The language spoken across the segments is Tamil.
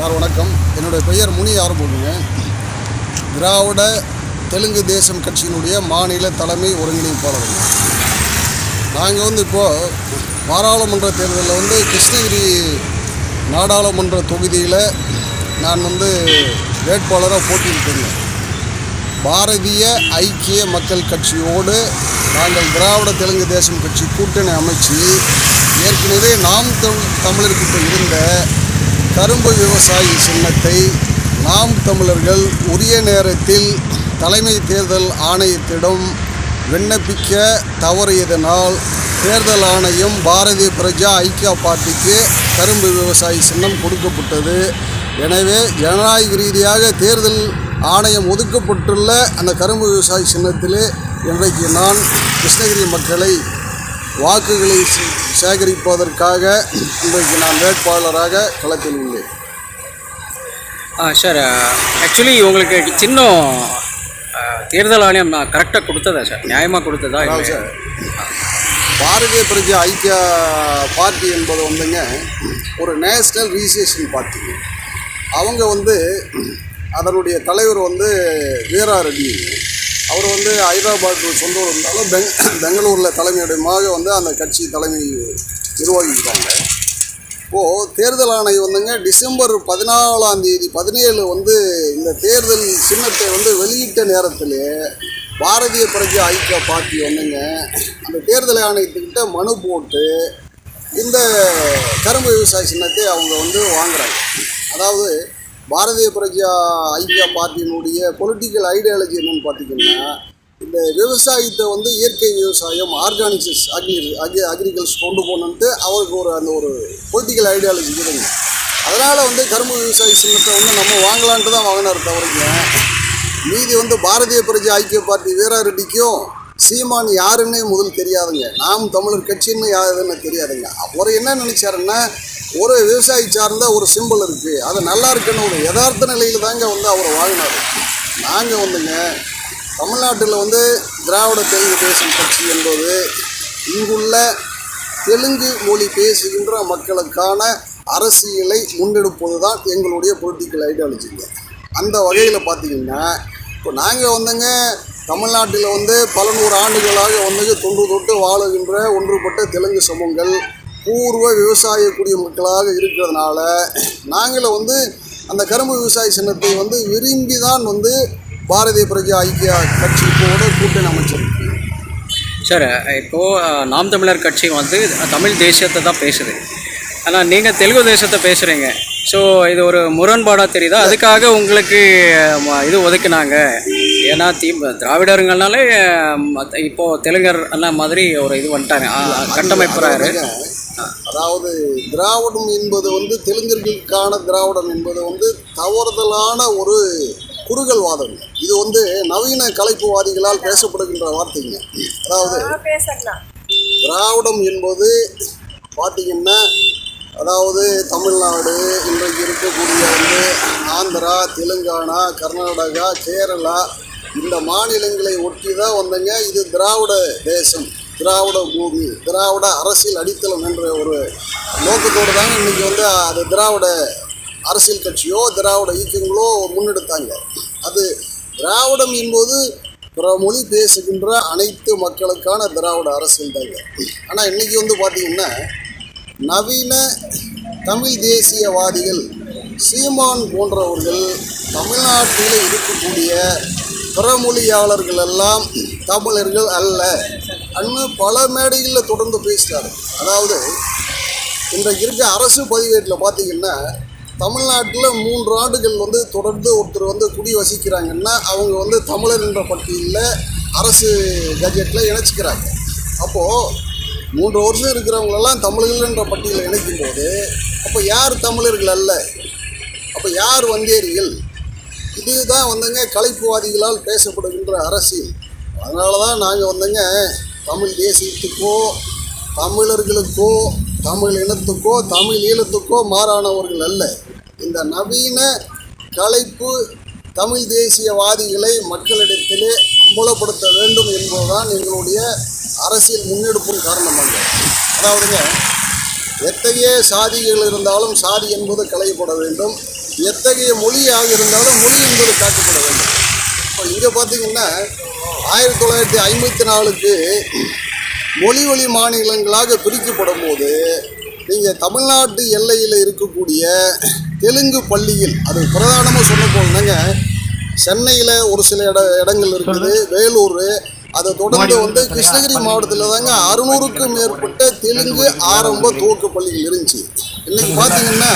சார் வணக்கம். என்னுடைய பெயர் முனி ஆறுமுகங்க. திராவிட தெலுங்கு தேசம் கட்சியினுடைய மாநில தலைமை ஒருங்கிணைப்பாளருங்க. நாங்கள் வந்து இப்போது பாராளுமன்ற தேர்தலில் வந்து கிருஷ்ணகிரி நாடாளுமன்ற தொகுதியில் நான் வந்து வேட்பாளராக போட்டியிட்டிருந்தேன் பாரதிய ஐக்கிய மக்கள் கட்சியோடு நாங்கள் திராவிட தெலுங்கு தேசம் கட்சி கூட்டணி அமைச்சு ஏற்கனவே நாம் தமிழ் தமிழர்கிட்ட இருந்த கரும்பு விவசாயி சின்னத்தை நாம் தமிழர்கள் உரிய நேரத்தில் தலைமை தேர்தல் ஆணையத்திடம் விண்ணப்பிக்க தவறியதனால் தேர்தல் ஆணையம் பாரதிய பிரஜா ஐக்கியா பார்ட்டிக்கு கரும்பு விவசாயி சின்னம் கொடுக்கப்பட்டது. எனவே ஜனநாயக ரீதியாக தேர்தல் ஆணையம் ஒதுக்கப்பட்டுள்ள அந்த கரும்பு விவசாயி சின்னத்திலே இன்றைக்கு நான் கிருஷ்ணகிரி மக்களை வாக்குகளை சேகரிப்பதற்காக இன்றைக்கு நான் வேட்பாளராக களத்தில் உள்ளேன் சார் ஆக்சுவலி உங்களுக்கு சின்னம் ஆ, தேர்தல் ஆணையம் கரெக்டாக கொடுத்ததா சார் நியாயமாக கொடுத்ததா சார் பாரதிய பிரஜா ஐக்கிய பார்ட்டி என்பது வந்துங்க ஒரு நேஷ்னல் ரிஜிஸ்ட்ரேஷன் பார்ட்டி. அவங்க வந்து அதனுடைய தலைவர் வந்து வீரா ரெட்டி. அவர் வந்து ஹைதராபாத் சொந்த ஊர் இருந்தாலும் பெங் பெங்களூரில் தலைமையிடமாக வந்து அந்த கட்சி தலைமை நிர்வகிக்கிறாங்க. இப்போது தேர்தல் ஆணையம் வந்துங்க டிசம்பர் பதினாலாம் தேதி பதினேழு வந்து இந்த தேர்தல் சின்னத்தை வந்து வெளியிட்ட நேரத்தில் பாரதிய பிரஜா ஐக்கிய பார்ட்டி வந்துங்க அந்த தேர்தல் ஆணையத்துக்கிட்ட மனு போட்டு இந்த கரும்பு விவசாய சின்னத்தை அவங்க வந்து வாங்குறாங்க. அதாவது பாரதிய பிரஜா ஐக்கிய பார்ட்டியினுடைய பொலிட்டிக்கல் ஐடியாலஜி என்னன்னு பார்த்தீங்கன்னா இந்த விவசாயத்தை வந்து இயற்கை விவசாயம் ஆர்கானிக்ஸ் அக்ரி அக்ரி அக்ரிகல்ச்சர் கொண்டு போகணுன்ட்டு அவருக்கு ஒரு அந்த ஒரு பொலிட்டிக்கல் ஐடியாலஜி இருக்குதுங்க அதனால் வந்து கரும்பு விவசாய சின்னத்தை வந்து நம்ம வாங்கலான்ட்டு தான் வாங்கினார் தவிரங்க மீதி வந்து பாரதிய பிரஜா ஐக்கிய பார்ட்டி வீரா ரெட்டிக்கும் சீமான் யாருன்னே முதல் தெரியாதுங்க. நாம் தமிழர் கட்சின்னு யாருன்னு தெரியாதுங்க. அவர் என்ன நினச்சாருன்னா ஒரு விவசாயி சார்ந்த ஒரு சிம்பிள் இருக்குது அது நல்லா இருக்குன்னு ஒரு யதார்த்த நிலையில் தாங்க வந்து அவர் வாங்கினார் நாங்கள் வந்துங்க தமிழ்நாட்டில் வந்து திராவிட தெலுங்கு தேசம் கட்சி என்பது இங்குள்ள தெலுங்கு மொழி பேசுகின்ற மக்களுக்கான அரசியலை முன்னெடுப்பது தான் எங்களுடைய பொலிட்டிக்கல் ஐடியாலஜிங்க அந்த வகையில் பார்த்தீங்கன்னா இப்போ நாங்கள் வந்துங்க தமிழ்நாட்டில் வந்து பல நூறு ஆண்டுகளாக வந்துங்க தொன்று தொட்டு வாழுகின்ற ஒன்றுபட்ட தெலுங்கு சமூகங்கள் பூர்வ விவசாய குடிமக்களாக இருக்கிறதுனால நாங்கள் வந்து அந்த கரும்பு விவசாய சின்னத்தை வந்து விரும்பி தான் வந்து பாரதிய பிரஜா ஐக்கிய கட்சியோட கூட்டணி அமைச்சிருக்கு சார் இப்போது நாம் தமிழர் கட்சி வந்து தமிழ் தேசியத்தை தான் பேசுது. ஆனால் நீங்கள் தெலுங்கு தேசத்தை பேசுகிறீங்க ஸோ இது ஒரு முரண்பாடாக தெரியுதா? அதுக்காக உங்களுக்கு இது ஒதுக்குனாங்க. ஏன்னா தி திராவிடருங்கனாலே மத்த- இப்போ தெலுங்கர் அந்த மாதிரி ஒரு இது வந்துட்டாங்க. கட்டமைப்புறாரு அதாவது திராவிடம் என்பது வந்து தெலுங்கர்களுக்கான திராவிடம் என்பது வந்து தவறுதலான ஒரு குறுகல் வாதம் இது வந்து நவீன கலைப்புவாதிகளால் பேசப்படுகின்ற வார்த்தைங்க. அதாவது திராவிடம் என்பது பார்த்தீங்கன்னா அதாவது தமிழ்நாடு இன்றைக்கு இருக்கக்கூடிய வந்து ஆந்திரா தெலுங்கானா கர்நாடகா கேரளா இந்த மாநிலங்களை ஒட்டி தான் வந்தங்க இது திராவிட தேசம். திராவிட பூமி திராவிட அரசியல் அடித்தளம் என்ற ஒரு நோக்கத்தோடு தாங்க இன்றைக்கி வந்து அது திராவிட அரசியல் கட்சியோ திராவிட இயக்கங்களோ முன்னெடுத்தாங்க. அது திராவிடம் என்பது பிற மொழி பேசுகின்ற அனைத்து மக்களுக்கான திராவிட அரசியல் தாங்க. ஆனால் இன்றைக்கி வந்து பார்த்திங்கன்னா நவீன தமிழ் தேசியவாதிகள் சீமான் போன்றவர்கள் தமிழ்நாட்டில் இருக்கக்கூடிய பிறமொழியாளர்கள் எல்லாம் தமிழர்கள் அல்ல. அன்னு பல மேடைகளில் தொடர்ந்து பேசுகிறாரு அதாவது இன்றைக்கு இருக்க அரசு பதிவேட்டில் பார்த்தீங்கன்னா தமிழ்நாட்டில் மூன்று ஆண்டுகள் வந்து தொடர்ந்து ஒருத்தர் வந்து குடி வசிக்கிறாங்கன்னா அவங்க வந்து தமிழர் என்ற பட்டியலில் அரசு கஜெட்டில் இணைச்சிக்கிறாங்க. அப்போது மூன்று வருஷம் இருக்கிறவங்களெல்லாம் தமிழர்கள் என்ற பட்டியலில் இணைக்கும் போது அப்போ யார் தமிழர்கள் அல்ல? அப்போ யார் வந்தேரிகள்? இதுதான் வந்துங்க கலைப்புவாதிகளால் பேசப்படுகின்ற அரசியல். அதனால தான் நாங்கள் வந்துங்க தமிழ் தேசியத்துக்கோ தமிழர்களுக்கோ தமிழ் இனத்துக்கோ தமிழ் ஈழத்துக்கோ மாறானவர்கள் அல்ல. இந்த நவீன கலைப்பு தமிழ் தேசியவாதிகளை மக்களிடத்திலே அம்பலப்படுத்த வேண்டும் என்பதுதான் எங்களுடைய அரசியல் முன்னெடுப்பும் காரணமாக அதாவதுங்க எத்தகைய சாதிகள் இருந்தாலும் சாதி என்பது களையப்பட வேண்டும். எத்தகைய மொழியாக இருந்தாலும் மொழி என்பது காக்கப்பட வேண்டும். இப்போ இங்கே பார்த்தீங்கன்னா ஆயிரத்தி தொள்ளாயிரத்தி ஐம்பத்தி நாலுக்கு மொழி வழி மாநிலங்களாக பிரிக்கப்படும் போது நீங்கள் தமிழ்நாட்டு எல்லையில் இருக்கக்கூடிய தெலுங்கு பள்ளியில் அது பிரதானமாக சொல்ல போனாங்க சென்னையில் ஒரு சில இட இடங்கள் இருக்குது வேலூர். அதை தொடர்ந்து வந்து கிருஷ்ணகிரி மாவட்டத்தில் தாங்க அறுநூறுக்கும் மேற்பட்ட தெலுங்கு ஆரம்ப துவக்க பள்ளிகள் இருந்துச்சு. இன்னைக்கு பார்த்தீங்கன்னா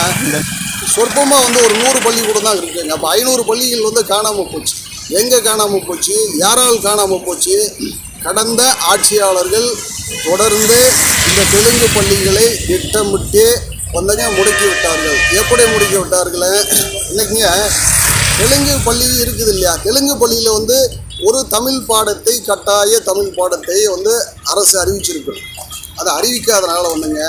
சொற்பமாக வந்து ஒரு நூறு பள்ளிக்கூடம் தான் இருக்குங்க. அப்போ ஐநூறு பள்ளிகள் வந்து காணாமல் போச்சு. எங்கே காணாமல் போச்சு? யாரால் காணாமல் போச்சு? கடந்த ஆட்சியாளர்கள் தொடர்ந்து இந்த தெலுங்கு பள்ளிகளை திட்டமிட்டு வந்தங்க முடக்கி விட்டார்கள். எப்படி முடக்கி விட்டார்கள் இன்னைக்குங்க தெலுங்கு பள்ளி இருக்குது இல்லையா? தெலுங்கு பள்ளியில் வந்து ஒரு தமிழ் பாடத்தை கட்டாய தமிழ் பாடத்தை வந்து அரசு அறிவிச்சிருக்கு. அதை அறிவிக்காதனால வந்துங்க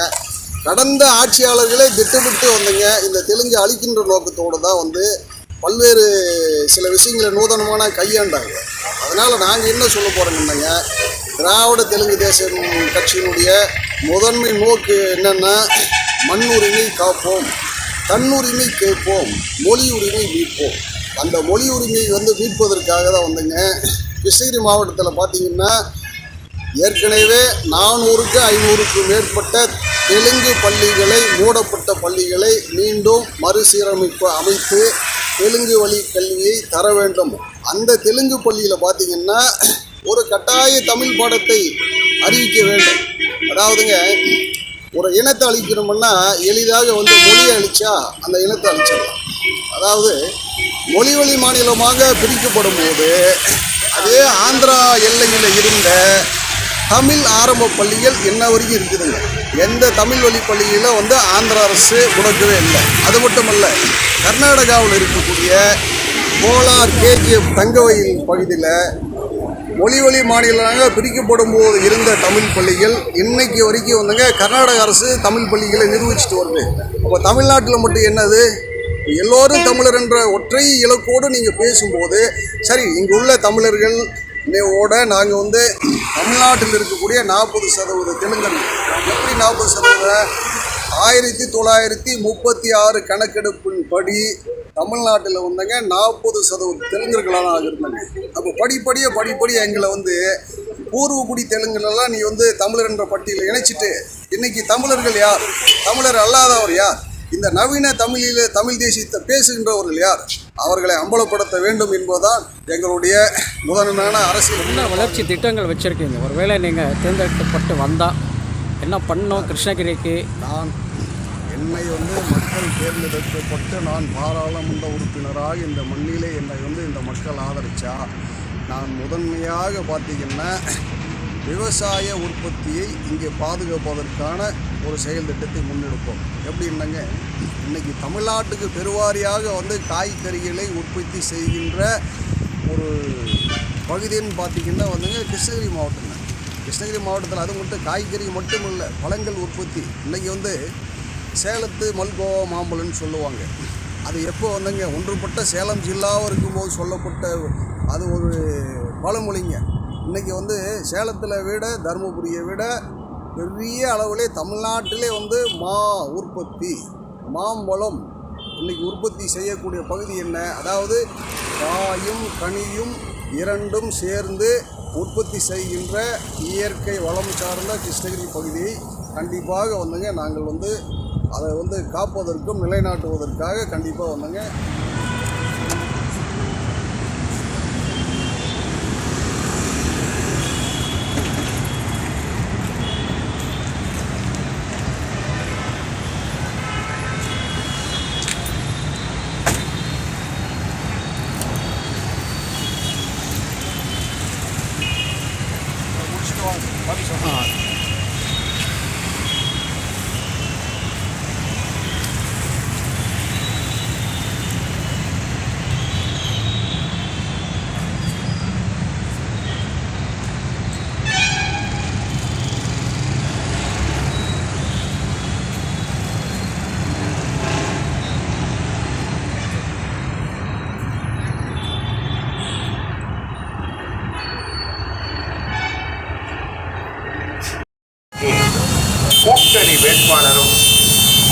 கடந்த ஆட்சியாளர்களே திட்டமிட்டு வந்துங்க இந்த தெலுங்கு அழிக்கின்ற நோக்கத்தோடு தான் வந்து பல்வேறு சில விஷயங்களை நூதனமான கையாண்டாங்க. அதனால் நாங்கள் என்ன சொல்ல போகிறோம்னுங்க திராவிட தெலுங்கு தேசம் கட்சியினுடைய முதன்மை நோக்கு என்னென்னா மண் உரிமை காப்போம் தன்னுரிமை கேட்போம் மொழி உரிமை மீட்போம். அந்த மொழி உரிமை வந்து மீட்பதற்காக தான் வந்துங்க. கிருஷ்ணகிரி மாவட்டத்தில் பார்த்தீங்கன்னா ஏற்கனவே நானூறுக்கு ஐநூறுக்கு மேற்பட்ட தெலுங்கு பள்ளிகளை மூடப்பட்ட பள்ளிகளை மீண்டும் மறுசீரமைப்பு அமைத்து தெலுங்கு வழி கல்வியை தர வேண்டும். அந்த தெலுங்கு பள்ளியில் பார்த்தீங்கன்னா ஒரு கட்டாய தமிழ் பாடத்தை அறிவிக்க வேண்டும். அதாவதுங்க ஒரு இனத்தை அழிக்கணும்னா எளிதாக வந்து மொழியை அழிச்சா அந்த இனத்தை அழிச்சிடலாம். அதாவது மொழி வழி மாநிலமாக பிரிக்கப்படும் போது அதே ஆந்திரா எல்லையில் இருந்த தமிழ் ஆரம்ப பள்ளிகள் என்ன வரைக்கும் இருக்குதுங்க? எந்த தமிழ் வழி பள்ளியில் வந்து ஆந்திர அரசு முடக்கவே இல்லை. அது மட்டுமல்ல கர்நாடகாவில் இருக்கக்கூடிய கோலார் கேஜிஎஃப் தங்கவயில் பகுதியில் மொழி வழி மாநிலமாக பிரிக்கப்படும் போது இருந்த தமிழ் பள்ளிகள் இன்னைக்கு வரைக்கும் வந்துங்க கர்நாடக அரசு தமிழ் பள்ளிகளை நிர்வகிச்சுட்டு வருது. அப்போ தமிழ்நாட்டில் மட்டும் என்னது? எல்லோரும் தமிழர் என்ற ஒற்றை இலக்கோடு நீங்கள் பேசும்போது சரி இங்குள்ள தமிழர்கள் நினைவோட நாங்கள் வந்து தமிழ்நாட்டில் இருக்கக்கூடிய நாற்பது சதவீத தெலுங்கர்கள் எப்படி நாற்பது சதவீதம் ஆயிரத்தி தொள்ளாயிரத்தி முப்பத்தி ஆறு கணக்கெடுப்பின் படி தமிழ்நாட்டில் வந்தங்க நாற்பது சதவீத தெலுங்கர்களாக இருந்தாங்க அப்போ படிப்படியாக படிப்படியே எங்களை வந்து பூர்வகுடி தெலுங்குலலாம் நீ வந்து தமிழர் என்ற பட்டியலில் இணைச்சிட்டு இன்னைக்கு தமிழர்கள் யார்? தமிழர் அல்லாதவர் யார்? இந்த நவீன தமிழில் தமிழ் தேசியத்தை பேசுகின்றவர்கள் யார்? அவர்களை அம்பலப்படுத்த வேண்டும் என்பதுதான் எங்களுடைய முதன்மையான அரசியல். என்ன வளர்ச்சி திட்டங்கள் வச்சுருக்கீங்க? ஒருவேளை நீங்கள் தேர்ந்தெடுக்கப்பட்டு வந்தால் என்ன பண்ணோம் கிருஷ்ணகிரிக்கு? நான் என்னை வந்து மக்கள் தேர்ந்தெடுக்கப்பட்டு நான் பாராளுமன்ற உறுப்பினராக இந்த மண்ணிலே என்னை வந்து இந்த மக்கள் ஆதரிச்சா நான் முதன்மையாக பார்த்தீங்கன்னா விவசாய உற்பத்தியை இங்கே பாதுகாப்பதற்கான ஒரு செயல் திட்டத்தை முன்னெடுப்போம். எப்படின்னாங்க இன்னைக்கு தமிழ்நாட்டுக்கு பெருவாரியாக வந்து காய்கறிகளை உற்பத்தி செய்கின்ற ஒரு பகுதின்னு பார்த்தீங்கன்னா வந்துங்க கிருஷ்ணகிரி மாவட்டம் தான். கிருஷ்ணகிரி மாவட்டத்தில் அது மட்டும் காய்கறி மட்டும் இல்லை பழங்கள் உற்பத்தி. இன்றைக்கி வந்து சேலத்து மல்கோவா மாம்பழம்னு சொல்லுவாங்க. அது எப்போ வந்துங்க ஒன்றுபட்ட சேலம் ஜில்லாவும் இருக்கும்போது சொல்லப்பட்ட அது ஒரு பழமொழிங்க. இன்றைக்கி வந்து சேலத்தில் விட தருமபுரியை விட பெரிய அளவிலே தமிழ்நாட்டிலே வந்து மா உற்பத்தி மாம்பழம் இன்றைக்கி உற்பத்தி செய்யக்கூடிய பகுதி என்ன? அதாவது காயும் கனியும் இரண்டும் சேர்ந்து உற்பத்தி செய்கின்ற இயற்கை வளம் சார்ந்த கிருஷ்ணகிரி பகுதியை கண்டிப்பாக வந்துங்க நாங்கள் வந்து அதை வந்து காப்பதற்கும் நிலைநாட்டுவதற்காக கண்டிப்பாக வந்துங்க ભવિષ્યમાં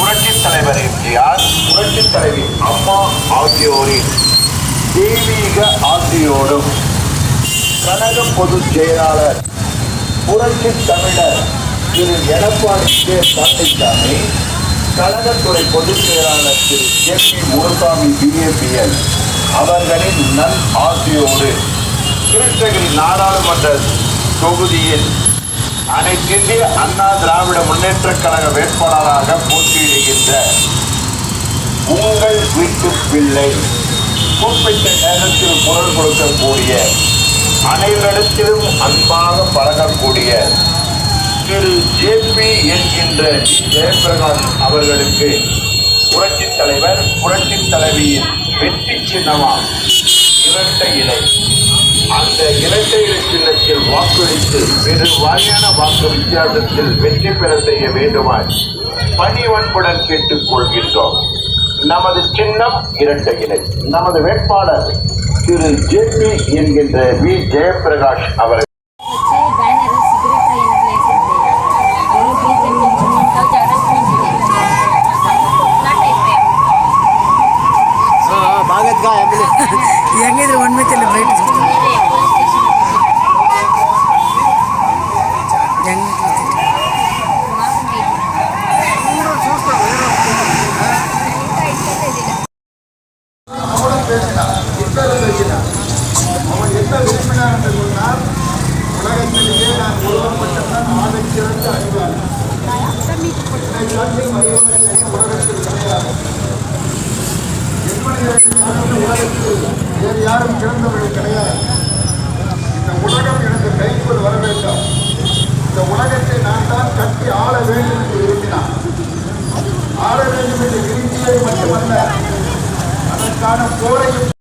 புரட்சி தலைவர் எம்ஜிஆர் புரட்சித் தலைவி அம்மா ஆகியோரின் தெய்வீக ஆசியோடும் கழக பொதுச் செயலாளர் புரட்சி தமிழர் திரு. எடப்பாடி கே. பழனிசாமி கழகத்துறை பொதுச் செயலாளர் திரு. கே. பி. முருசாமி பிஏபிஎல் அவர்களின் நல் ஆசியோடு கிருஷ்ணகிரி நாடாளுமன்ற தொகுதியில் அனைத்திந்திய அண்ணா திராவிட முன்னேற்றக் கழக வேட்பாளராக போட்டியிடுகின்ற உங்கள் வீட்டு பிள்ளை குறிப்பிட்ட நேரத்தில் குரல் கொடுக்கக்கூடிய அனைவரிடத்திலும் அன்பாக பழகக்கூடிய திரு. ஜேபி என்கின்ற ஜெயபிரகாஷ் அவர்களுக்கு புரட்சி தலைவர் புரட்சி தலைவியின் வெற்றி சின்னமா இரட்டை இலை. அந்த இரட்டை சின்னத்தில் வாக்களித்து பெருவாரியான வாக்கு வித்தியாசத்தில் வெற்றி பெற செய்ய வேண்டுமாய் பணிவன்புடன் கேட்டுக்கொள்கின்றோம் நமது சின்னம் இரட்டை இலை நமது வேட்பாளர் திரு ஜெபி என்கின்ற வி. ஜெயபிரகாஷ் அவர்கள். யாரும் கிடையாது இந்த உலகம் எனக்கு கைக்குள் வர வேண்டும் இந்த உலகத்தை நான் தான் கட்டி ஆள வேண்டும் என்று விரும்பினான் ஆள வேண்டும் என்று விரும்பியது மட்டுமல்ல அதற்கான போரையும்